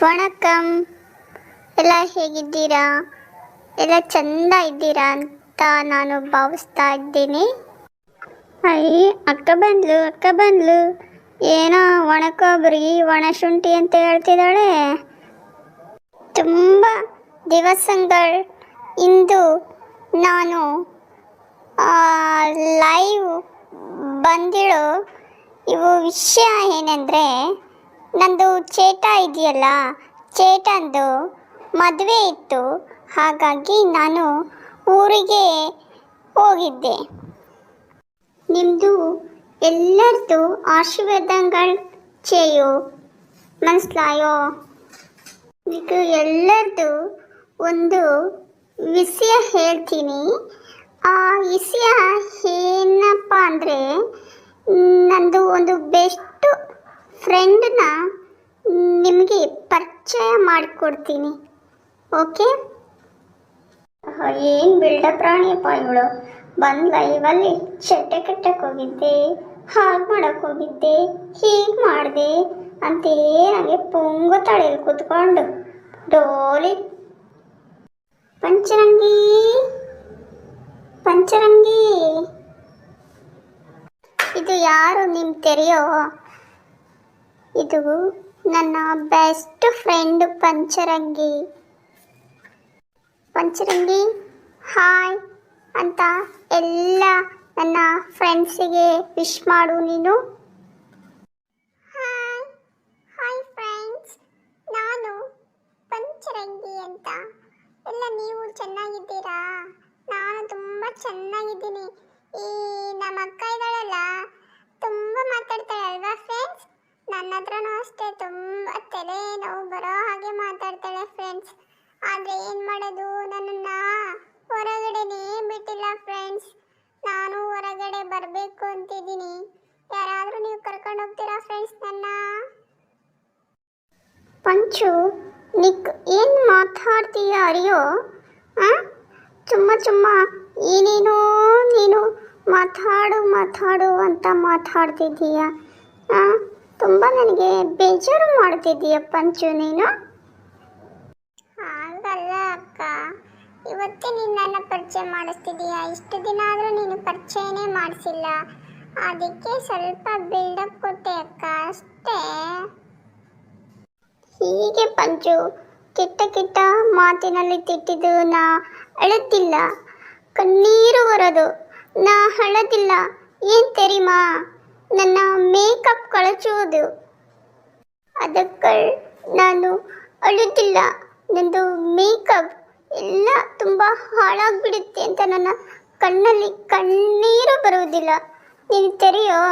ವಣಕಂ ಎಲ್ಲ ಹೇಗಿದ್ದೀರಾ ಎಲ್ಲ ಚಂದ ಇದ್ದೀರಾ ಅಂತ ನಾನು ಭಾವಿಸ್ತಾ ಇದ್ದೀನಿ ಅಯ್ಯ ಅಕ್ಕ ಬಂದ್ಲು ಅಕ್ಕ ಬಂದ್ಲು ಏನೋ ಒಣಕೊಬ್ಬರಿ ಒಣ ಶುಂಠಿ ಅಂತ ಹೇಳ್ತಿದ್ದಾಳೆ ತುಂಬ ದಿವಸಗಳು ಇಂದು ನಾನು ಲೈವ್ ಬಂದಿರೋ ಇವು ವಿಷಯ ಏನಂದರೆ, ನಂದು ಚೇಟ ಇದೆಯಲ್ಲ, ಚೇಟಂದು ಮದುವೆ ಇತ್ತು. ಹಾಗಾಗಿ ನಾನು ಊರಿಗೆ ಹೋಗಿದ್ದೆ. ನಿಮ್ಮದು ಎಲ್ಲರದು ಆಶೀರ್ವಾದಗಳು ಚೇಯೋ ಮನಸ್ಲಾಯೋ? ಈಗ ಎಲ್ಲರದು ಒಂದು ವಿಷಯ ಹೇಳ್ತೀನಿ. ಆ ವಿಷಯ ಏನಪ್ಪ ಅಂದರೆ, ನಂದು ಒಂದು ಬೆಸ್ಟ್ ಫ್ರೆಂಡನ್ನ ನಿಮಗೆ ಪರಿಚಯ ಮಾಡಿಕೊಡ್ತೀನಿ. ಓಕೆ ಏನು ಬಿಲ್ಡ ಪ್ರಾಣಿಯಪ್ಪ ಇವಳು? ಬಂದು ಲೈವಲ್ಲಿ ಚಟ್ಟೆ ಕಟ್ಟಕ್ಕೆ ಹೋಗಿದ್ದೆ, ಹಾಗೆ ಮಾಡಕ್ಕೆ ಹೋಗಿದ್ದೆ, ಹೀಗೆ ಮಾಡಿದೆ ಅಂತೇ ನನಗೆ ಪೊಂಗು ತಳೆಯಲ್ಲಿ ಕೂತ್ಕೊಂಡು, ಡೋಲಿ ಪಂಚರಂಗಿ. ಪಂಚರಂಗಿ. ಇದು ಯಾರು ನಿಮ್ ತೆರೆಯೋ? ಇದು ನನ್ನ best friend Pancharangi. Pancharangi, hi ಅಂತ ಎಲ್ಲ ನನ್ನ ಫ್ರೆಂಡ್ಸಿಗೆ ವಿಶ್ ಮಾಡು ನೀನು ಹಾಯ್ ಹಾಯ್ ಫ್ರೆಂಡ್ಸ್ ನಾನು ಪಂಚರಂಗಿ ಅಂತ ಎಲ್ಲ ನೀವು ಚೆನ್ನಾಗಿದ್ದೀರಾ? ನಾನು ತುಂಬ ಚೆನ್ನಾಗಿದ್ದೀನಿ. ಈ ನಮ್ಮ ಅಕ್ಕ ಇದ್ದಾಳಲ್ಲ, ತುಂಬ ಮಾತಾಡ್ತಾಳೆ ಅಲ್ವಾ ಫ್ರೆಂಡ್ಸ್ ನನ್ನ ಹತ್ರನೂ ಅಷ್ಟೇ, ತುಂಬ ತಲೆ ನೋವು ಬರೋ ಹಾಗೆ ಮಾತಾಡ್ತಾಳೆ ಫ್ರೆಂಡ್ಸ್ ಆದರೆ ಏನು ಮಾಡೋದು ನನ್ನನ್ನು? ಹೊರಗಡೆನೇ ಬಿಟ್ಟಿಲ್ಲ ಫ್ರೆಂಡ್ಸ್ ನಾನು ಹೊರಗಡೆ ಬರಬೇಕು ಅಂತಿದ್ದೀನಿ. ಯಾರಾದರೂ ನೀವು ಕರ್ಕೊಂಡು ಹೋಗ್ತೀರಾ ಫ್ರೆಂಡ್ಸ್ ನನ್ನ? ಪಂಚು ನಿಕ್ ಏನು ಮಾತಾಡ್ತೀಯ ಅರಿಯೋ ಚುಮ್ಮ ಚುಮ್ಮ, ಏನೇನೋ ನೀನು ಮಾತಾಡು ಮಾತಾಡು ಅಂತ ಮಾತಾಡ್ತಿದ್ದೀಯ ತುಂಬ ನನಗೆ ಬೇಜಾರು ಮಾಡ್ತಿದ್ದೀಯ ಪಂಚು ನೀನು. ಹಾಗಲ್ಲ ಅಕ್ಕ. ಇವತ್ತೇ ನೀನು ನನ್ನ ಪರಿಚಯ ಮಾಡಿಸ್ತಿದ್ದೀಯ. ಇಷ್ಟು ದಿನ ಆದರೂ ನೀನು ಪರಿಚಯನೇ ಮಾಡಿಸಿಲ್ಲ. ಅದಕ್ಕೆ ಸ್ವಲ್ಪ ಬಿಲ್ಡಪ್ ಅಕ್ಕ ಅಷ್ಟೇ ಹೀಗೆ ಪಂಚು ಕೆಟ್ಟ ಕೆಟ್ಟ ಮಾತಿನಲ್ಲಿ ತಿಟ್ಟಿದ್ದು ನಾ ಅಳುತ್ತಿಲ್ಲ ಕಣ್ಣೀರು ಬರೋದು ನಾ ಅಳದಿಲ್ಲ ಏನ್ ತೆರಿಮಾ? ನನ್ನ ಮೇಕಪ್ ಕಳಚುವುದು. ಅದಕ್ಕೆ ನಾನು ಅಳುತ್ತಿಲ್ಲ. ನಂದು ಮೇಕಪ್ ಎಲ್ಲ ತುಂಬ ಹಾಳಾಗ್ಬಿಡುತ್ತೆ ಅಂತ ನನ್ನ ಕಣ್ಣಲ್ಲಿ ಕಣ್ಣೀರು ಬರುವುದಿಲ್ಲ. ನೀನು ತೆರೆಯೋ?